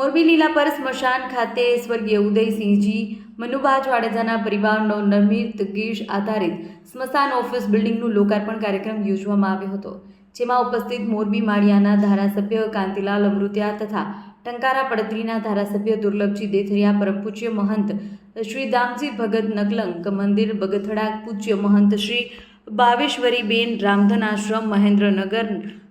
મોરબી લીલા પર સ્મશાન ખાતે સ્વર્ગીય ઉદયસિંહજી મનુબા જાડેજાના પરિવારનો નર્મિત ગીશ આધારિત સ્મશાન ઓફિસ બિલ્ડિંગનું લોકાર્પણ કાર્યક્રમ યોજવામાં આવ્યો હતો, જેમાં ઉપસ્થિત મોરબી માળિયાના ધારાસભ્ય કાંતિલાલ અમૃતિયા તથા ટંકારા પડત્રીના ધારાસભ્ય દુર્લભજી દેથરિયા પરમ પૂજ્ય મહંત શ્રી દામજી ભગત નકલંક મંદિર બગથડા પૂજ્ય મહંત શ્રી ભાવેશ્વરીબેન રામધન આશ્રમ, મહેન્દ્રનગર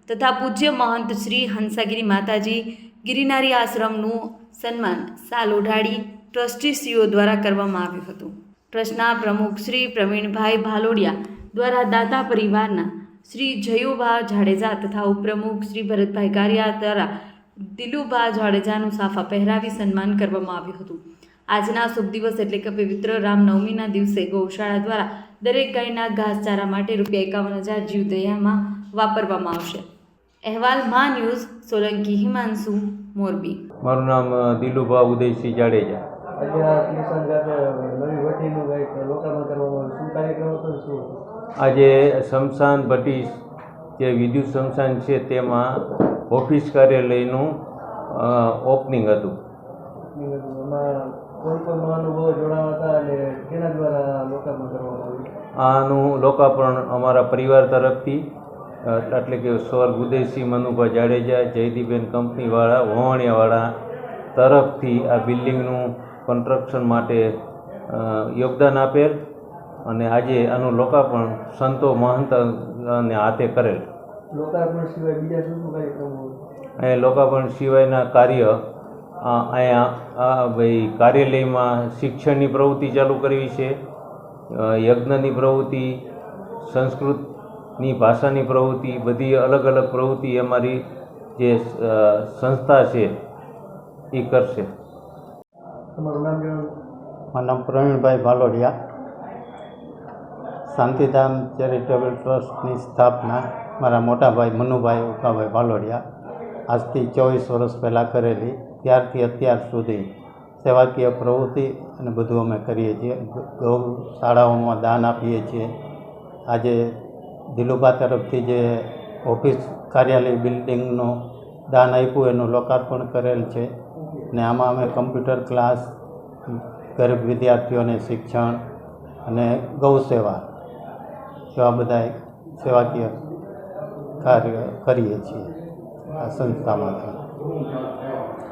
તથા પૂજ્ય મહંત શ્રી હંસાગીરી માતાજી ગિરિનારી આશ્રમનું સન્માન સાલ ઓઢાડી ટ્રસ્ટીસીઓ દ્વારા કરવામાં આવ્યું હતું. ટ્રસ્ટના પ્રમુખ શ્રી પ્રવીણભાઈ ભાલોડિયા દ્વારા દાતા પરિવારના શ્રી જયુભા જાડેજા તથા ઉપપ્રમુખ શ્રી ભરતભાઈ કારિયા દ્વારા દિલુભા જાડેજાનું સાફા પહેરાવી સન્માન કરવામાં આવ્યું હતું. આજના શુભ દિવસ એટલે કે પવિત્ર રામનવમીના દિવસે ગૌશાળા દ્વારા દરેક ગાયના ઘાસચારા માટે રૂપિયા એકાવન હજાર જીવદયામાં વાપરવામાં આવશે. અહેવાલ મા ન્યૂઝ સોલંકી હિમાંશુ મોરબી. મારું નામ દિલુભા ઉદયસિંહ જાડેજા. આજે શમશાન ભટ્ટી જે વિદ્યુત શમશાન છે તેમાં ઓફિસ કાર્યાલયનું ઓપનિંગ હતું. આનું લોકાર્પણ અમારા પરિવાર તરફથી એટલે કે સ્વર્ગ ઉદયસિંહ મનુભા જાડેજા જયદીબેન કંપનીવાળા વહોણિયાવાળા તરફથી આ બિલ્ડિંગનું કન્સ્ટ્રક્શન માટે યોગદાન આપેલ અને આજે આનું લોકાર્પણ સંતો મહંત અને હાથે કરેલ. લોકાર્પણ સિવાય બીજા શું શું કાર્યક્રમો એ લોકાર્પણ સિવાયના કાર્ય અહીંયા આ ભાઈ કાર્યાલયમાં શિક્ષણની પ્રવૃત્તિ ચાલુ કરવી છે યજ્ઞની પ્રવૃત્તિ સંસ્કૃતની ભાષાની પ્રવૃત્તિ બધી અલગ અલગ પ્રવૃત્તિ અમારી જે સંસ્થા છે એ કરશે. મારું નામ પ્રવીણભાઈ ભાલોડિયા. શાંતિધામ ચેરિટેબલ ટ્રસ્ટની સ્થાપના મારા મોટાભાઈ મનુભાઈ ઉકાભાઈ ભાલોડિયા આજથી ચોવીસ વર્ષ પહેલાં કરેલી ત્યારથી અત્યાર સુધી સેવાકીય પ્રવૃત્તિ અને બધું અમે કરીએ છીએ. ગૌ શાળાઓમાં દાન આપીએ છીએ. આજે દિલુભા તરફથી જે ઓફિસ કાર્યાલય બિલ્ડિંગનું દાન આપ્યું, એનું લોકાર્પણ કરેલ છે. ને આમાં અમે કમ્પ્યુટર ક્લાસ, ગરીબ વિદ્યાર્થીઓને શિક્ષણ અને ગૌ સેવા એવા બધા સેવાકીય કાર્ય કરીએ છીએ આ સંસ્થામાંથી.